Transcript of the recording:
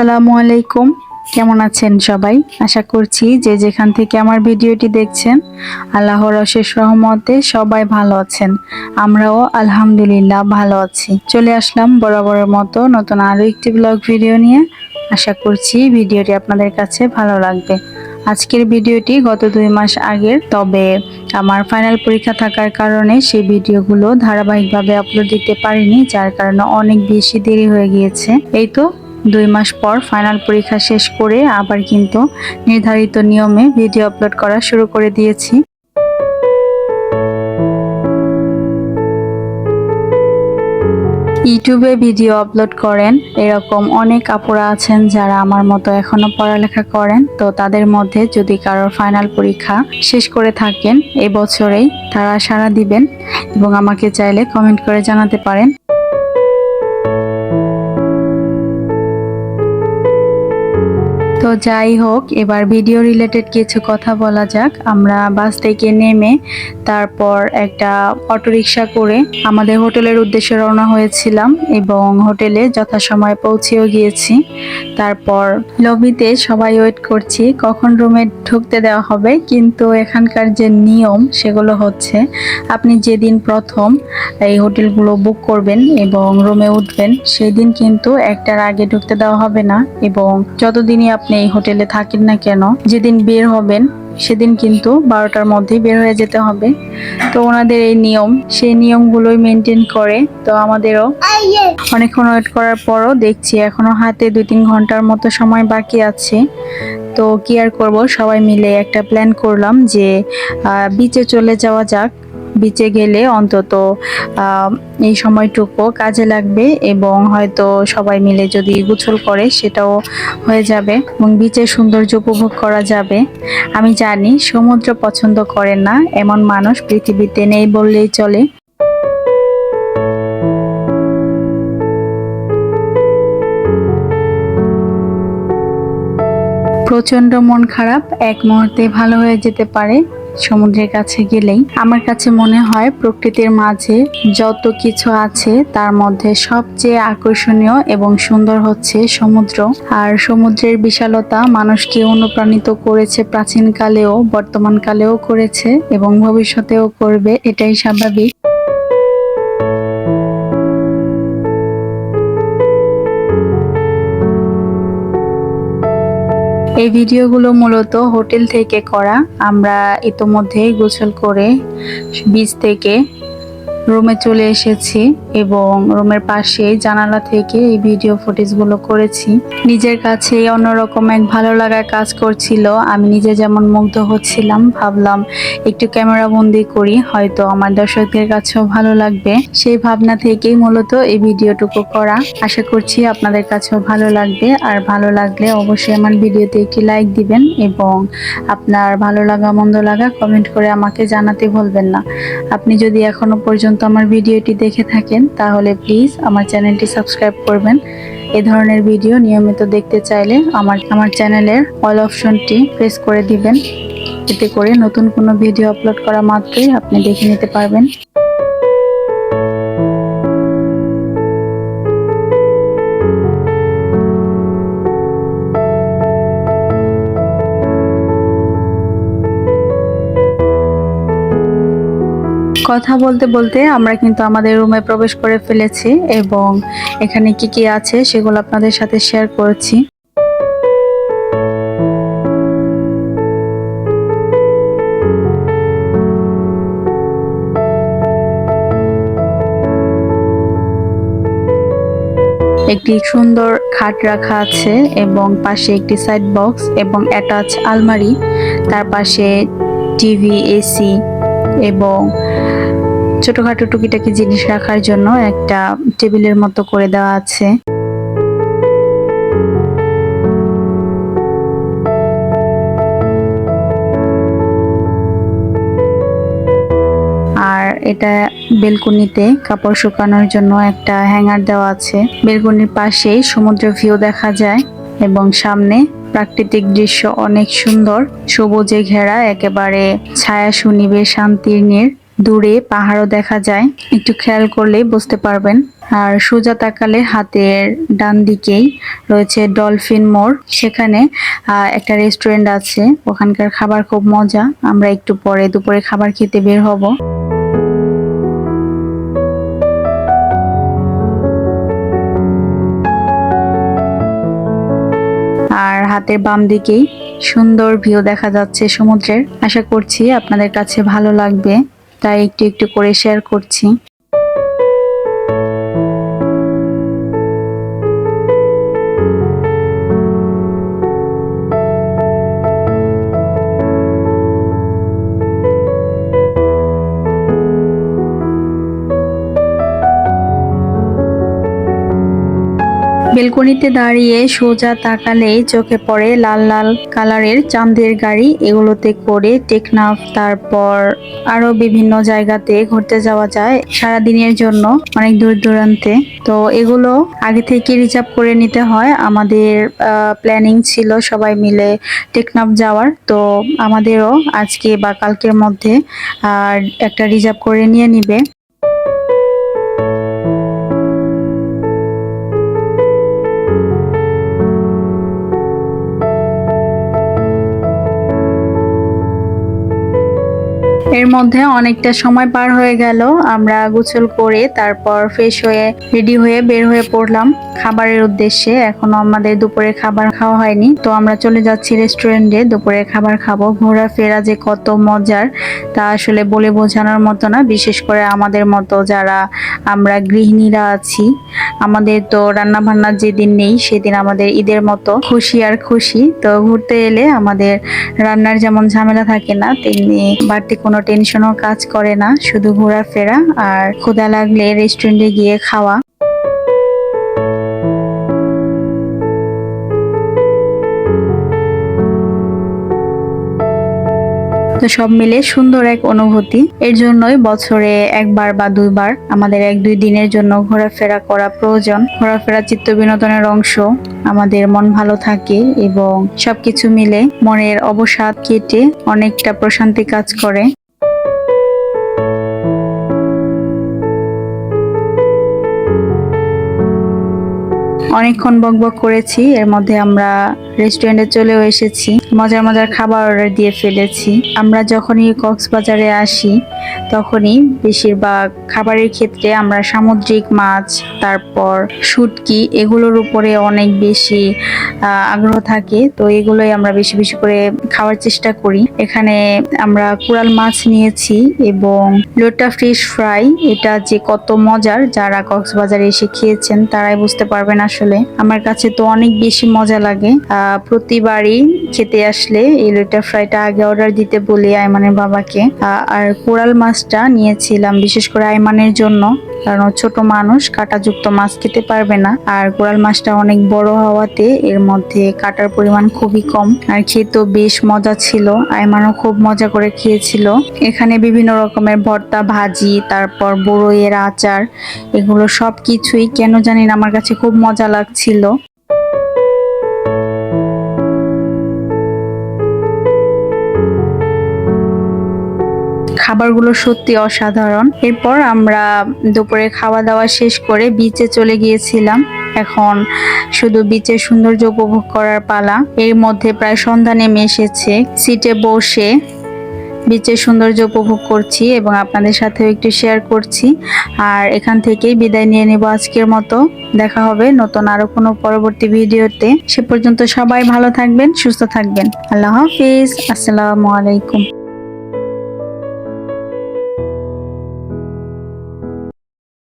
আসসালামু আলাইকুম। কেমন আছেন সবাই? আশা করছি যে যেখান থেকে আমার ভিডিওটি দেখছেন, আল্লাহর অশেষ রহমতে সবাই ভালো আছেন। আমরাও আলহামদুলিল্লাহ ভালো আছি। চলে আসলাম বরাবরের মতো নতুন আরও একটি ব্লগ ভিডিও নিয়ে। আশা করছি ভিডিওটি আপনাদের কাছে ভালো লাগবে। আজকের ভিডিওটি গত দুই মাস আগের, তবে আমার ফাইনাল পরীক্ষা থাকার কারণে সেই ভিডিওগুলো ধারাবাহিকভাবে আপলোড দিতে পারিনি, যার কারণে অনেক বেশি দেরি হয়ে গিয়েছে। এই তো দুই মাস পর ফাইনাল পরীক্ষা শেষ করে আবার কিন্তু নির্ধারিত নিয়মে ভিডিও আপলোড করা শুরু করে দিয়েছি। ইউটিউবে ভিডিও আপলোড করেন, এরকম অনেক আপুরা আছেন যারা আমার মতো এখনও পড়ালেখা করেন। তো তাদের মধ্যে যদি কারোর ফাইনাল পরীক্ষা শেষ করে থাকেন এবছরেই তারা সাড়া দিবেন এবং আমাকে চাইলে কমেন্ট করে জানাতে পারেন। তো যাই হোক, এবার ভিডিও রিলেটেড কিছু কথা বলা যাক। আমরা বাস থেকে নেমে তারপর একটা অটোরিকশা করে আমাদের হোটেলের উদ্দেশ্যে রওনা হয়েছিলাম এবং হোটেলে যথাসময়ে পৌঁছেও গিয়েছি। তারপর লবিতে সবাই ওয়েট করছি, কখন রুমে ঢুকতে দেওয়া হবে, কিন্তু এখানকার যে নিয়ম সেগুলো হচ্ছে আপনি যেদিন প্রথম এই হোটেলগুলো বুক করবেন এবং রুমে উঠবেন, সেদিন কিন্তু একটার আগে ঢুকতে দেওয়া হবে না এবং যতদিনই আপনি এই হোটেলে থাকেন না কেন? যেদিন বের হবেন, সেদিন কিন্তু বারোটার মধ্যেই বের হয়ে যেতে হবে। তো ওনাদের এই নিয়ম, সেই নিয়মগুলোই মেনটেন করে। তো আমাদেরও অনেকক্ষণ ওয়েট করার পরও দেখছি, এখনও হাতে দুই তিন ঘণ্টার মতো সময় বাকি আছে। তো কি আর করব? সবাই মিলে একটা প্ল্যান করলাম যে বিচে চলে যাওয়া যাক। বিচে গেলে অন্তত এই সময়টুকু কাজে লাগবে এবং হয়তো সবাই মিলে যদি গোসল করে সেটাও হয়ে যাবে এবং বিচের সৌন্দর্য উপভোগ করা যাবে। আমি জানি সমুদ্র পছন্দ করে না, এমন মানুষ পৃথিবীতে নেই বললেই চলে। প্রচণ্ড মন খারাপ, এক মুহূর্তে ভালো হয়ে যেতে পারে। সমুদ্রের কাছে গেলেই আমার কাছে মনে হয় প্রকৃতির মাঝে যত কিছু আছে তার মধ্যে সবচেয়ে আকর্ষণীয় এবং সুন্দর হচ্ছে সমুদ্র। আর সমুদ্রের বিশালতা মানুষকে অনুপ্রাণিত করেছে প্রাচীনকালেও, বর্তমানকালেও করেছে এবং ভবিষ্যতেও করবে, এটাই স্বাভাবিক। এই ভিডিওগুলো মূলত হোটেল থেকে করা। আমরা ইতোমধ্যেই গোসল করে বীজ থেকে রুমে চলে এসেছি এবং রুমের পাশে জানালা থেকে এই ভিডিও ফুটেজগুলো করেছি। নিজের কাছে অন্যরকম এক ভালো লাগার কাজ করছিল। আমি নিজে যেমন মুগ্ধ হচ্ছিলাম, ভাবলাম একটু ক্যামেরা বন্দি করি, হয়তো আমার দর্শকদের কাছেও ভালো লাগবে। সেই ভাবনা থেকেই মূলত এই ভিডিওটুকু করা। আশা করছি আপনাদের কাছেও ভালো লাগবে। আর ভালো লাগলে অবশ্যই আমার ভিডিওতে একটি লাইক দিবেন এবং আপনার ভালো লাগা, মন্দ লাগা কমেন্ট করে আমাকে জানাতে ভুলবেন না। আপনি যদি এখনও পর্যন্ত আমার ভিডিওটি দেখে থাকেন, তাহলে প্লিজ আমার চ্যানেলটি সাবস্ক্রাইব করবেন। এ ধরনের ভিডিও নিয়মিত দেখতে চাইলে আমার আমার চ্যানেলের অল অপশনটি প্রেস করে দিবেন। এতে করে নতুন কোনো ভিডিও আপলোড করা মাত্রই আপনি দেখে নিতে পারবেন। কথা বলতে বলতে আমরা কিন্তু আমাদের রুমে প্রবেশ করে ফেলেছি এবং এখানে কি কি আছে সেগুলো আপনাদের সাথে শেয়ার করেছি। একটি সুন্দর খাট রাখা আছে এবং পাশে একটি সাইড বক্স এবং অ্যাটাচ আলমারি, তার পাশে টিভি এসি এবং ছোটখাটো টুকিটাকি জিনিস রাখার জন্য একটা টেবিলের মতো করে দেওয়া আছে। আর এটা বেলকনিতে কাপড় শুকানোর জন্য একটা হ্যাঙ্গার দেওয়া আছে। বেলকনির পাশেই সমুদ্র ভিউ দেখা যায় এবং সামনে প্রাকৃতিক দৃশ্য অনেক সুন্দর। সবুজে ঘেরা, একেবারে ছায়া সুনিবে শান্তির নীড় দূরে পাহাড়ও দেখা যায়। একটু খেয়াল করলেই বুঝতে পারবেন। আর সোজা তাকালে হাতের ডান দিকেই রয়েছে ডলফিন মোড়। সেখানে একটা রেস্টুরেন্ট আছে। ওখানকার খাবার খুব মজা। আমরা একটু পরে দুপুরে খাবার খেতে বের হব। আর হাতের বাম দিকেই সুন্দর ভিউ দেখা যাচ্ছে সমুদ্রের। আশা করছি আপনাদের কাছে ভালো লাগবে। তাই একটু একটু করে শেয়ার করছি। বেলকনিতে দাঁড়িয়ে সোজা তাকালেই চোখে পড়ে লাল লাল কালারের চাঁদের গাড়ি, এগুলোতে করে টেকনাফ, তারপর আরও বিভিন্ন জায়গাতে ঘুরতে যাওয়া যায় সারা দিনের জন্য অনেক দূর দূরান্তে। তো এগুলো আগে থেকে রিজার্ভ করে নিতে হয়। আমাদের প্ল্যানিং ছিল সবাই মিলে টেকনাফ যাওয়ার। তো আমাদেরও আজকে বা কালকের মধ্যে আর একটা রিজার্ভ করে নিয়ে নিবে। মধ্যে অনেকটা সময় পার হয়ে গেল। আমরা গোসল করে তারপর ফ্রেশ হয়ে রেডি হয়ে বের হয়ে পড়লাম খাবারের উদ্দেশ্যে। এখনও আমাদের দুপুরে খাবার খাওয়া হয়নি। তো আমরা চলে যাচ্ছি রেস্টুরেন্টে দুপুরে খাবার খাব। ঘোরাফেরা যে কত মজার তা আসলে বলে বোঝানোর মতো না। বিশেষ করে আমাদের মতো যারা আমরা গৃহিণীরা আছি, আমাদের তো রান্না বান্নার যেদিন নেই সেদিন আমাদের ঈদের মতো খুশি আর খুশি। তো ঘুরতে এলে আমাদের রান্নার যেমন ঝামেলা থাকে না, তেমনি বাড়তি কোনো টেনশনও কাজ করে না, শুধু ঘোরাফেরা আর ক্ষুধা লাগলে রেস্টুরেন্টে গিয়ে খাওয়া। তো সব মিলে সুন্দর এক অনুভূতি। এর জন্যই বছরে একবার বা দুইবার আমাদের এক দুই দিনের জন্য ঘোরাফেরা করা প্রয়োজন। ঘোরাফেরা চিত্ত বিনোদনের অংশ আমাদের মন ভালো থাকে এবং সবকিছু মিলে মনের অবসাদ কেটে অনেকটা প্রশান্তি কাজ করে। অনেকক্ষণ বক বক করেছি, এর মধ্যে আমরা রেস্টুরেন্টে চলেও এসেছি। মজার মজার খাবার অর্ডার দিয়ে ফেলেছি। আমরা যখনই কক্সবাজারে আসি, তখনই বেশিরভাগ খাবারের ক্ষেত্রে আমরা সামুদ্রিক মাছ, তারপর শুটকি, এগুলোর উপরে অনেক বেশি আগ্রহ থাকে। তো এগুলোই আমরা বেশি বেশি করে খাওয়ার চেষ্টা করি। এখানে আমরা কুড়াল মাছ নিয়েছি এবং লোটা ফিশ ফ্রাই, এটা যে কত মজার, যারা কক্সবাজারে এসে খেয়েছেন তারাই বুঝতে পারবেন আসলে। আমার কাছে তো অনেক বেশি মজা লাগে। প্রতিবারই খেতে আসলে এই লোটা ফ্রাইটা আগে অর্ডার দিতে বলি আয়মানের বাবাকে। আর কোরাল মাছটা নিয়েছিলাম, বিশেষ করে আয়মানের জন্য। কারণ ছোট মানুষ, কাঁটাযুক্ত মাছ খেতে পারবে না। আর কোরাল মাছটা অনেক বড় হওয়াতে এর মধ্যে কাটার পরিমাণ খুবই কম। আর খেতেও বেশ মজা ছিল। আইমানও খুব মজা করে খেয়েছিল। এখানে বিভিন্ন রকমের ভর্তা, ভাজি, তারপর বড়ইয়ের আচার, এগুলো সব কিছুই কেন জানি আমার কাছে খুব মজা লাগছিল। খাবারগুলো সত্যি অসাধারণ। এরপর আমরা দুপুরে খাওয়া দাওয়া শেষ করে বিচে চলে গিয়েছিলাম। এখন শুধু বিচের সৌন্দর্য উপভোগ করার পালা। এর মধ্যে প্রায় সন্ধ্যা নেমে এসেছে। সিটে বসে বিচের সৌন্দর্য উপভোগ করছি এবং আপনাদের সাথেও একটু শেয়ার করছি। আর এখান থেকেই বিদায় নিয়ে নেব আজকের মতো। দেখা হবে নতুন আরও কোনো পরবর্তী ভিডিওতে। সে পর্যন্ত সবাই ভালো থাকবেন, সুস্থ থাকবেন। আল্লাহ হাফিজ। আসসালামু আলাইকুম।